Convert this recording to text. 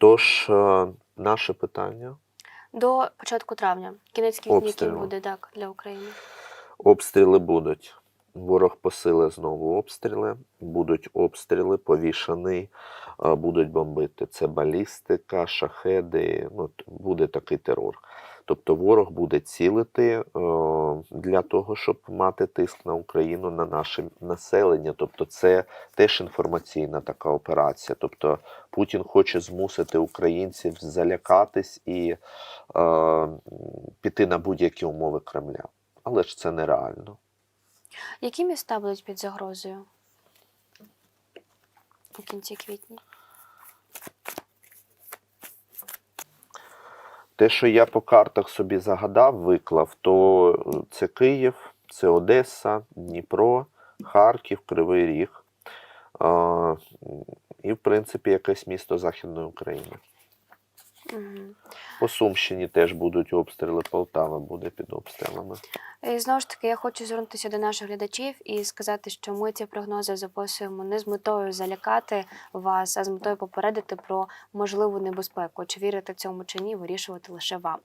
Отож, е, наше питання. До початку травня. Кінець квітня, буде так для України. Обстріли будуть. Ворог посилить знову обстріли, будуть обстріли, повішаний, будуть бомбити. Це балістика, шахеди, ну, буде такий терор. Тобто ворог буде цілити е, для того, щоб мати тиск на Україну, на наше населення. Тобто, це теж інформаційна така операція. Тобто Путін хоче змусити українців залякатись і е, піти на будь-які умови Кремля. Але ж це нереально. Які міста будуть під загрозою у кінці квітня? Те, що я по картах собі загадав, виклав, то це Київ, це Одеса, Дніпро, Харків, Кривий Ріг. І, в принципі, якесь місто Західної України. Угу. По Сумщині теж будуть обстріли, Полтава буде під обстрілами. І знову ж таки, я хочу звернутися до наших глядачів і сказати, що ми ці прогнози записуємо не з метою залякати вас, а з метою попередити про можливу небезпеку. Чи вірите цьому чи ні, вирішувати лише вам.